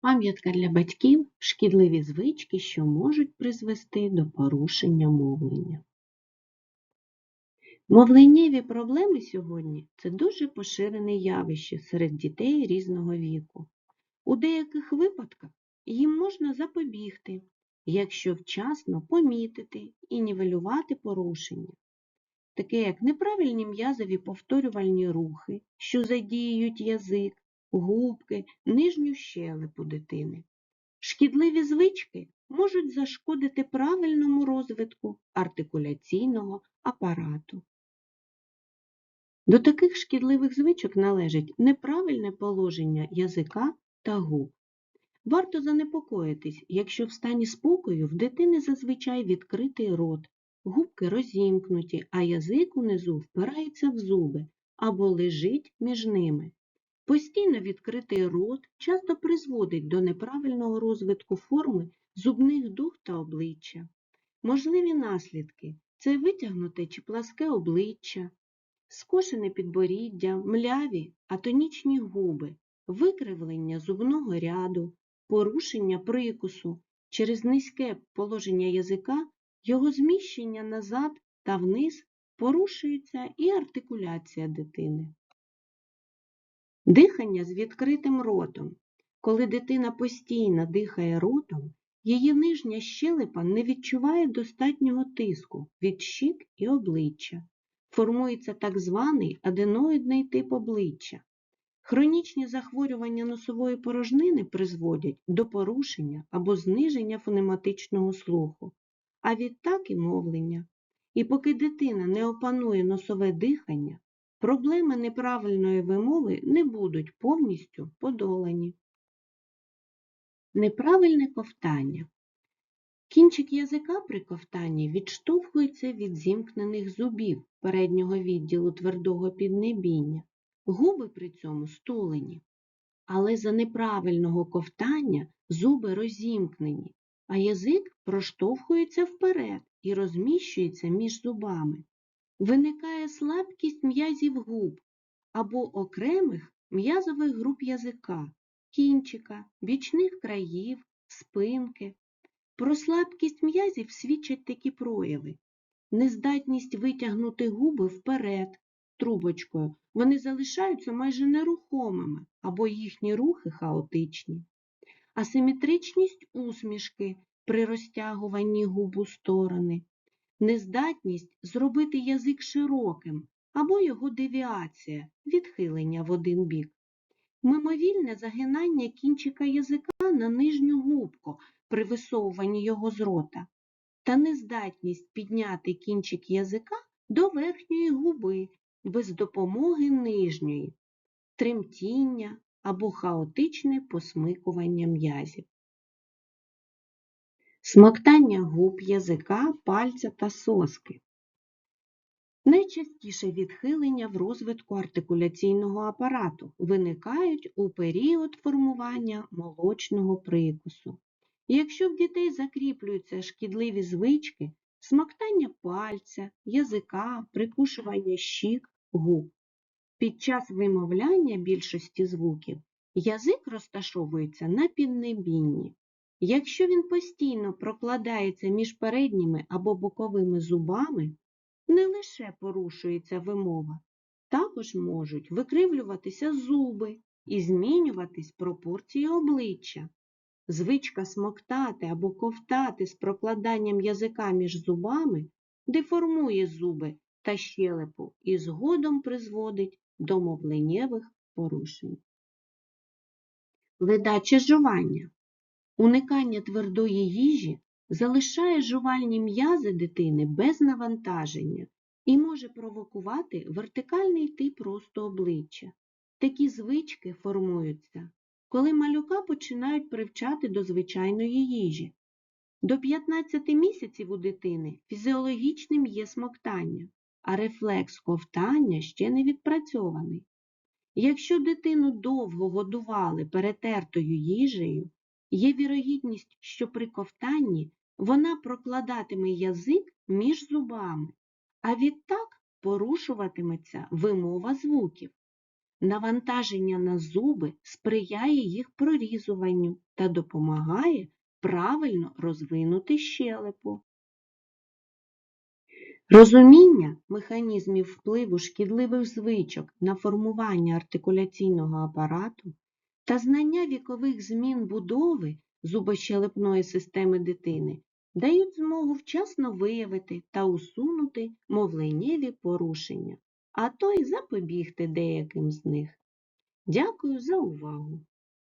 Пам'ятка для батьків – шкідливі звички, що можуть призвести до порушення мовлення. Мовленнєві проблеми сьогодні – це дуже поширене явище серед дітей різного віку. У деяких випадках їм можна запобігти, якщо вчасно помітити і нівелювати порушення, таке як неправильні м'язові повторювальні рухи, що задіюють язик, губки, нижню щелепу дитини. Шкідливі звички можуть зашкодити правильному розвитку артикуляційного апарату. До таких шкідливих звичок належить неправильне положення язика та губ. Варто занепокоїтись, якщо в стані спокою в дитини зазвичай відкритий рот, губки розімкнуті, а язик унизу впирається в зуби або лежить між ними. Постійно відкритий рот часто призводить до неправильного розвитку форми зубних дуг та обличчя. Можливі наслідки це витягнуте чи пласке обличчя, скошене підборіддя, мляві, атонічні губи, викривлення зубного ряду, порушення прикусу через низьке положення язика, його зміщення назад та вниз порушується і артикуляція дитини. Дихання з відкритим ротом. Коли дитина постійно дихає ротом, її нижня щелепа не відчуває достатнього тиску від щік і обличчя. Формується так званий аденоїдний тип обличчя. Хронічні захворювання носової порожнини призводять до порушення або зниження фонематичного слуху, а відтак і мовлення. І поки дитина не опанує носове дихання, проблеми неправильної вимови не будуть повністю подолані. Неправильне ковтання. Кінчик язика при ковтанні відштовхується від зімкнених зубів переднього відділу твердого піднебіння, губи при цьому стулені. Але за неправильного ковтання зуби розімкнені, а язик проштовхується вперед і розміщується між зубами. Виникає слабкість м'язів губ або окремих м'язових груп язика, кінчика, бічних країв, спинки. Про слабкість м'язів свідчать такі прояви. Нездатність витягнути губи вперед трубочкою, вони залишаються майже нерухомими або їхні рухи хаотичні. Асиметричність усмішки при розтягуванні губ у сторони, нездатність зробити язик широким або його девіація, відхилення в один бік, мимовільне загинання кінчика язика на нижню губку при висовуванні його з рота, та нездатність підняти кінчик язика до верхньої губи без допомоги нижньої, тремтіння або хаотичне посмикування м'язів. Смоктання губ, язика, пальця та соски. Найчастіше відхилення в розвитку артикуляційного апарату виникають у період формування молочного прикусу. Якщо в дітей закріплюються шкідливі звички, смоктання пальця, язика, прикушування щік, губ. Під час вимовляння більшості звуків язик розташовується на піднебінні. Якщо він постійно прокладається між передніми або боковими зубами, не лише порушується вимова, також можуть викривлюватися зуби і змінюватись пропорції обличчя. Звичка смоктати або ковтати з прокладанням язика між зубами деформує зуби та щелепу і згодом призводить до мовленнєвих порушень. Ледаче жування. Уникання твердої їжі залишає жувальні м'язи дитини без навантаження і може провокувати вертикальний тип росту обличчя. Такі звички формуються, коли малюка починають привчати до звичайної їжі. До 15 місяців у дитини фізіологічним є смоктання, а рефлекс ковтання ще не відпрацьований. Якщо дитину довго годували перетертою їжею, є вірогідність, що при ковтанні вона прокладатиме язик між зубами, а відтак порушуватиметься вимова звуків. Навантаження на зуби сприяє їх прорізуванню та допомагає правильно розвинути щелепу. Розуміння механізмів впливу шкідливих звичок на формування артикуляційного апарату та знання вікових змін будови зубощелепної системи дитини дають змогу вчасно виявити та усунути мовленнєві порушення, а то й запобігти деяким з них. Дякую за увагу!